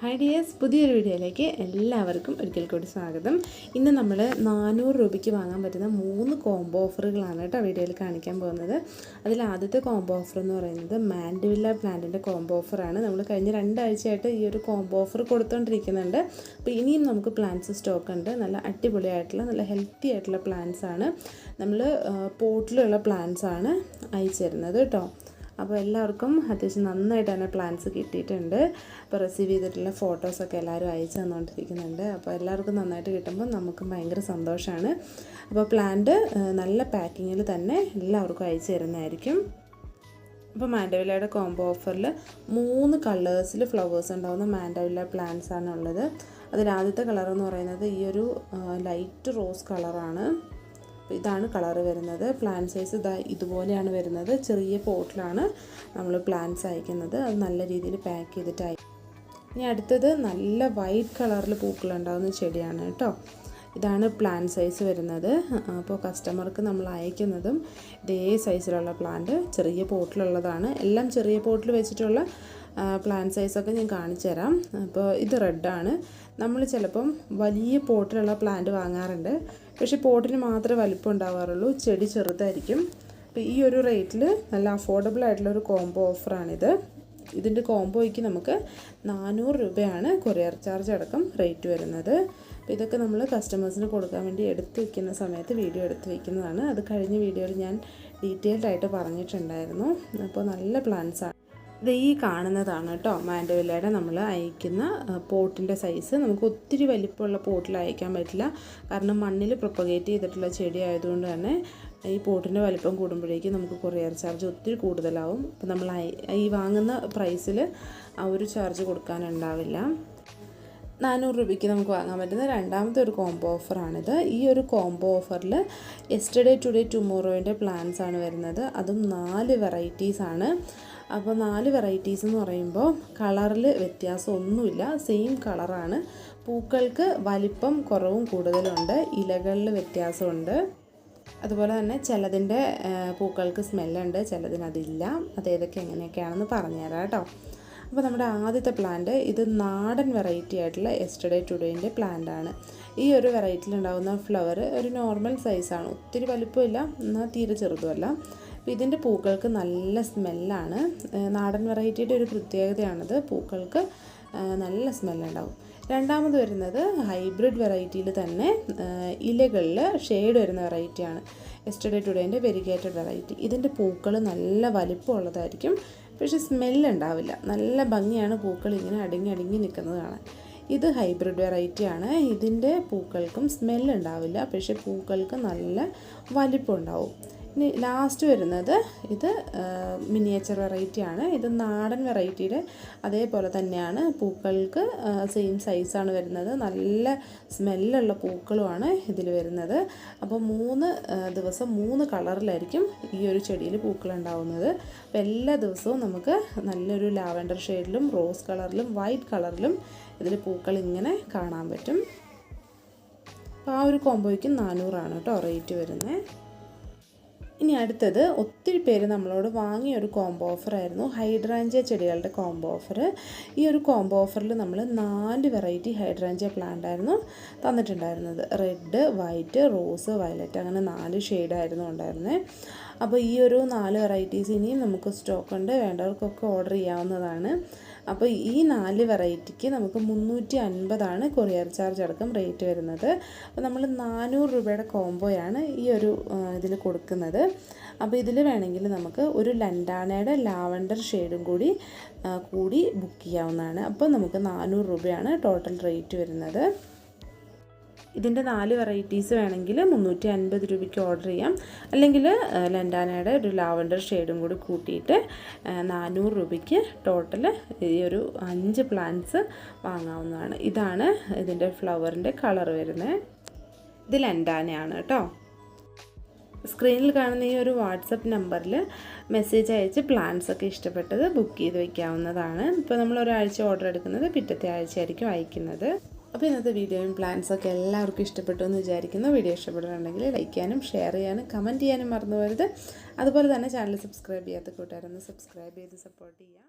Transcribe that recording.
Hi dears പുതിയൊരു വീഡിയോയിലേക്ക് എല്ലാവർക്കും ഒരിക്കൽ കൂടി സ്വാഗതം. ഇന്ന് നമ്മൾ നാനൂറ് രൂപയ്ക്ക് വാങ്ങാൻ പറ്റുന്ന മൂന്ന് കോംബോ ഓഫറുകളാണ് കേട്ടോ വീഡിയോയിൽ കാണിക്കാൻ പോകുന്നത്. അതിൽ ആദ്യത്തെ കോംബോ ഓഫർ എന്ന് പറയുന്നത് മാൻഡുവില്ല പ്ലാന്റിന്റെ കോംബോ ഓഫറാണ് നമ്മൾ കഴിഞ്ഞ രണ്ടാഴ്ചയായിട്ട് ഈ ഒരു കോംബോ ഓഫർ കൊടുത്തുകൊണ്ടിരിക്കുന്നുണ്ട് അപ്പോൾ ഇനിയും നമുക്ക് പ്ലാന്റ്സ് സ്റ്റോക്ക് ഉണ്ട്. നല്ല അടിപൊളിയായിട്ടുള്ള നല്ല ഹെൽത്തി ആയിട്ടുള്ള പ്ലാന്റ്സ് ആണ്. നമ്മൾ പോട്ടിലുള്ള പ്ലാന്റ്സ് ആണ് അയച്ചു തരുന്നത് കേട്ടോ. അപ്പോൾ എല്ലാവർക്കും അത്യാവശ്യം നന്നായിട്ട് തന്നെ പ്ലാൻസ് കിട്ടിയിട്ടുണ്ട്. അപ്പോൾ റിസീവ് ചെയ്തിട്ടുള്ള ഫോട്ടോസൊക്കെ എല്ലാവരും അയച്ചു തന്നുകൊണ്ടിരിക്കുന്നുണ്ട് അപ്പോൾ എല്ലാവർക്കും നന്നായിട്ട് കിട്ടുമ്പോൾ നമുക്കും ഭയങ്കര സന്തോഷമാണ്. അപ്പോൾ പ്ലാന്റ് നല്ല പാക്കിങ്ങിൽ തന്നെ എല്ലാവർക്കും അയച്ചു തരുന്നതായിരിക്കും. അപ്പോൾ മാൻഡവില്ലയുടെ കോംബോ ഓഫറിൽ മൂന്ന് കളേഴ്സിൽ ഫ്ലവേഴ്സ് ഉണ്ടാകുന്ന മാൻഡവില്ല പ്ലാന്റ്സ് ആണ് ഉള്ളത് അതിൽ ആദ്യത്തെ കളർ എന്ന് പറയുന്നത് ഈ ഒരു ലൈറ്റ് റോസ് കളറാണ് ഇതാണ് കളർ വരുന്നത്. പ്ലാൻ സൈസ് ഇതാ ഇതുപോലെയാണ് വരുന്നത്. ചെറിയ പോട്ടിലാണ് നമ്മൾ പ്ലാന്റ്സ് അയക്കുന്നത്. അത് നല്ല രീതിയിൽ പാക്ക് ചെയ്തിട്ട് ഇനി അടുത്തത് നല്ല വൈറ്റ് കളറിൽ പൂക്കളുണ്ടാകുന്ന ചെടിയാണ് കേട്ടോ. ഇതാണ് പ്ലാൻ സൈസ് വരുന്നത്. അപ്പോൾ കസ്റ്റമർക്ക് നമ്മൾ അയക്കുന്നതും ഇതേ സൈസിലുള്ള പ്ലാന്റ് ചെറിയ പോട്ടിലുള്ളതാണ്. എല്ലാം ചെറിയ പോട്ടിൽ വെച്ചിട്ടുള്ള പ്ലാൻ സൈസൊക്കെ ഞാൻ കാണിച്ചു തരാം. അപ്പോൾ ഇത് റെഡാണ് നമ്മൾ ചിലപ്പം വലിയ പോട്ടിലുള്ള പ്ലാന്റ് വാങ്ങാറുണ്ട്. പക്ഷേ പോട്ടിന് മാത്രമേ വലിപ്പം ഉണ്ടാവാറുള്ളൂ ചെടി ചെറുതായിരിക്കും. അപ്പോൾ ഈ ഒരു റേറ്റിൽ നല്ല അഫോർഡബിൾ ആയിട്ടുള്ള ഒരു കോംബോ ഓഫറാണിത് ഇതിന്റെ കോംബോയ്ക്ക് നമുക്ക് നാനൂറ് രൂപയാണ് കൊറിയർ ചാർജ് അടക്കം റേറ്റ് വരുന്നത്. അപ്പോൾ ഇതൊക്കെ നമ്മൾ കസ്റ്റമേഴ്സിന് കൊടുക്കാൻ വേണ്ടി എടുത്ത് വയ്ക്കുന്ന സമയത്ത് വീഡിയോ എടുത്ത് വയ്ക്കുന്നതാണ് അത് കഴിഞ്ഞ വീഡിയോയിൽ ഞാൻ ഡീറ്റെയിൽഡ് ആയിട്ട് പറഞ്ഞിട്ടുണ്ടായിരുന്നു. അപ്പോൾ നല്ല പ്ലാൻസാണ് ഇത് ഈ കാണുന്നതാണ് കേട്ടോ മാൻഡോവില്ലയുടെ നമ്മൾ അയക്കുന്ന പോട്ടിന്റെ സൈസ് നമുക്ക് ഒത്തിരി വലിപ്പമുള്ള പോട്ടിൽ അയക്കാൻ പറ്റില്ല. കാരണം മണ്ണിൽ പ്രൊപ്പഗേറ്റ് ചെയ്തിട്ടുള്ള ചെടി ആയതുകൊണ്ട് തന്നെ ഈ പോട്ടിന്റെ വലിപ്പം കൂടുമ്പോഴേക്കും നമുക്ക് കൊറിയർ ചാർജ് ഒത്തിരി കൂടുതലാവും. അപ്പം നമ്മൾ ഈ വാങ്ങുന്ന പ്രൈസിൽ ആ ഒരു ചാർജ് കൊടുക്കാനുണ്ടാവില്ല. നാനൂറ് രൂപയ്ക്ക് നമുക്ക് വാങ്ങാൻ പറ്റുന്ന രണ്ടാമത്തെ ഒരു കോംബോ ഓഫറാണിത് ഈ ഒരു കോംബോ ഓഫറിൽ എസ്റ്റർഡേ ടുഡേ ടുമോറോയിന്റെ പ്ലാൻസ് ആണ് വരുന്നത്. അതും നാല് വെറൈറ്റീസ് ആണ്. അപ്പോൾ നാല് വെറൈറ്റീസ് എന്ന് പറയുമ്പോൾ കളറിൽ വ്യത്യാസമൊന്നുമില്ല. സെയിം കളറാണ് പൂക്കൾക്ക് വലിപ്പം കുറവും കൂടുതലുണ്ട്. ഇലകളിൽ വ്യത്യാസമുണ്ട്. അതുപോലെ തന്നെ ചിലതിന്റെ പൂക്കൾക്ക് സ്മെല്ലുണ്ട് ചിലതിനതില്ല. അതേതൊക്കെ എങ്ങനെയൊക്കെയാണെന്ന് പറഞ്ഞുതരാം കേട്ടോ. അപ്പോൾ നമ്മുടെ ആദ്യത്തെ പ്ലാന്റ് ഇത് നാടൻ വെറൈറ്റി ആയിട്ടുള്ള എസ്റ്റർഡേ ടുഡേന്റെ പ്ലാന്റ് ആണ്. ഈ ഒരു വെറൈറ്റിയിൽ ഉണ്ടാകുന്ന ഫ്ലവർ ഒരു നോർമൽ സൈസാണ് ഒത്തിരി വലുപ്പമില്ല എന്നാൽ തീരെ ചെറുതുമല്ല. അപ്പോൾ ഇതിന്റെ പൂക്കൾക്ക് നല്ല സ്മെല്ലാണ് നാടൻ വെറൈറ്റിയുടെ ഒരു പ്രത്യേകതയാണത്. പൂക്കൾക്ക് നല്ല സ്മെല്ലുണ്ടാവും രണ്ടാമത് വരുന്നത് ഹൈബ്രിഡ് വെറൈറ്റിയിൽ തന്നെ ഇലകളിൽ ഷെയ്ഡ് വരുന്ന വെറൈറ്റിയാണ് എസ്റ്റർഡേ ടുഡേന്റെ വെരിഗേറ്റഡ് വെറൈറ്റി ഇതിന്റെ പൂക്കൾ നല്ല വലിപ്പമുള്ളതായിരിക്കും. പക്ഷേ സ്മെല്ലുണ്ടാവില്ല നല്ല ഭംഗിയാണ് പൂക്കൾ ഇങ്ങനെ അടുങ്ങി അടുങ്ങി നിൽക്കുന്നത് കാണാൻ. ഇത് ഹൈബ്രിഡ് വെറൈറ്റി ആണ്. ഇതിന്റെ പൂക്കൾക്കും സ്മെല്ലുണ്ടാവില്ല പക്ഷേ പൂക്കൾക്ക് നല്ല വലിപ്പം ഉണ്ടാവും. ഇനി ലാസ്റ്റ് വരുന്നത് ഇത് മിനിയേച്ചർ വെറൈറ്റിയാണ് ഇത് നാടൻ വെറൈറ്റിയുടെ അതേപോലെ തന്നെയാണ്. പൂക്കൾക്ക് സെയിം സൈസാണ് വരുന്നത്. നല്ല സ്മെല്ലുള്ള പൂക്കളുമാണ് ഇതിൽ വരുന്നത്. അപ്പോൾ മൂന്ന് ദിവസം മൂന്ന് കളറിലായിരിക്കും ഈ ഒരു ചെടിയിൽ പൂക്കൾ ഉണ്ടാവുന്നത്. അപ്പോൾ എല്ലാ ദിവസവും നമുക്ക് നല്ലൊരു ലാവൻഡർ ഷെയ്ഡിലും റോസ് കളറിലും വൈറ്റ് കളറിലും ഇതിൽ പൂക്കൾ ഇങ്ങനെ കാണാൻ പറ്റും. അപ്പോൾ ആ ഒരു കോംബോയ്ക്ക് നാനൂറാണ് കേട്ടോ റേറ്റ് വരുന്നത് ഇനി അടുത്തത് ഒത്തിരി പേര് നമ്മളോട് വാങ്ങിയ ഒരു കോംബോ ഓഫറായിരുന്നു ഹൈഡ്രാഞ്ചിയ ചെടികളുടെ കോംബോ ഓഫർ ഈ ഒരു കോംബോ ഓഫറിൽ നമ്മൾ നാല് വെറൈറ്റി ഹൈഡ്രാഞ്ചിയ പ്ലാന്റ് ആയിരുന്നു തന്നിട്ടുണ്ടായിരുന്നത്. റെഡ് വൈറ്റ് റോസ് വയലറ്റ് അങ്ങനെ നാല് ഷെയ്ഡായിരുന്നു ഉണ്ടായിരുന്നത് അപ്പോൾ ഈ ഒരു നാല് വെറൈറ്റീസ് ഇനിയും നമുക്ക് സ്റ്റോക്ക് ഉണ്ട്. വേണ്ടവർക്കൊക്കെ ഓർഡർ ചെയ്യാവുന്നതാണ്. അപ്പോൾ ഈ നാല് വെറൈറ്റിക്ക് നമുക്ക് മുന്നൂറ്റി അൻപതാണ് കൊറിയർ ചാർജ് അടക്കം റേറ്റ് വരുന്നത്. അപ്പോൾ നമ്മൾ നാനൂറ് രൂപയുടെ കോംബോയാണ് ഈ ഒരു ഇതിൽ കൊടുക്കുന്നത്. അപ്പോൾ ഇതിൽ വേണമെങ്കിൽ നമുക്ക് ഒരു ലണ്ടാനയുടെ ലാവണ്ടർ ഷെയ്ഡും കൂടി കൂടി ബുക്ക് ചെയ്യാവുന്നതാണ്. അപ്പോൾ നമുക്ക് നാനൂറ് രൂപയാണ് ടോട്ടൽ റേറ്റ് വരുന്നത്. ഇതിന്റെ നാല് വെറൈറ്റീസ് വേണമെങ്കിൽ മുന്നൂറ്റി അൻപത് രൂപയ്ക്ക് ഓർഡർ ചെയ്യാം. അല്ലെങ്കിൽ ലണ്ടാനയുടെ ഒരു ലാവൻഡർ ഷെയ്ഡും കൂടി കൂട്ടിയിട്ട് നാനൂറ് രൂപയ്ക്ക് ടോട്ടൽ ഈ ഒരു അഞ്ച് പ്ലാന്റ്സ് വാങ്ങാവുന്നതാണ്. ഇതാണ് ഇതിന്റെ ഫ്ലവറിന്റെ കളർ വരുന്നത്. ഇത് ലണ്ടാനയാണ് കേട്ടോ. സ്ക്രീനിൽ കാണുന്ന ഈ ഒരു വാട്സപ്പ് നമ്പറിൽ മെസ്സേജ് അയച്ച് പ്ലാൻസ് ഒക്കെ ഇഷ്ടപ്പെട്ടത് ബുക്ക് ചെയ്ത് വയ്ക്കാവുന്നതാണ് ഇപ്പോൾ നമ്മൾ ഒരാഴ്ച ഓർഡർ എടുക്കുന്നത് പിറ്റത്തെ ആഴ്ചയായിരിക്കും അയക്കുന്നത്. അപ്പോൾ ഇന്നത്തെ വീഡിയോയും പ്ലാൻസൊക്കെ എല്ലാവർക്കും ഇഷ്ടപ്പെട്ടു എന്ന് വിചാരിക്കുന്നു. വീഡിയോ ഇഷ്ടപ്പെട്ടിട്ടുണ്ടെങ്കിൽ ലൈക്ക് ചെയ്യാനും ഷെയർ ചെയ്യാനും കമന്റ് ചെയ്യാനും മറന്നു പോരുത്. അതുപോലെ തന്നെ ചാനൽ സബ്സ്ക്രൈബ് ചെയ്യാത്ത കൂട്ടുകാരൊന്ന് സബ്സ്ക്രൈബ് ചെയ്ത് സപ്പോർട്ട് ചെയ്യുക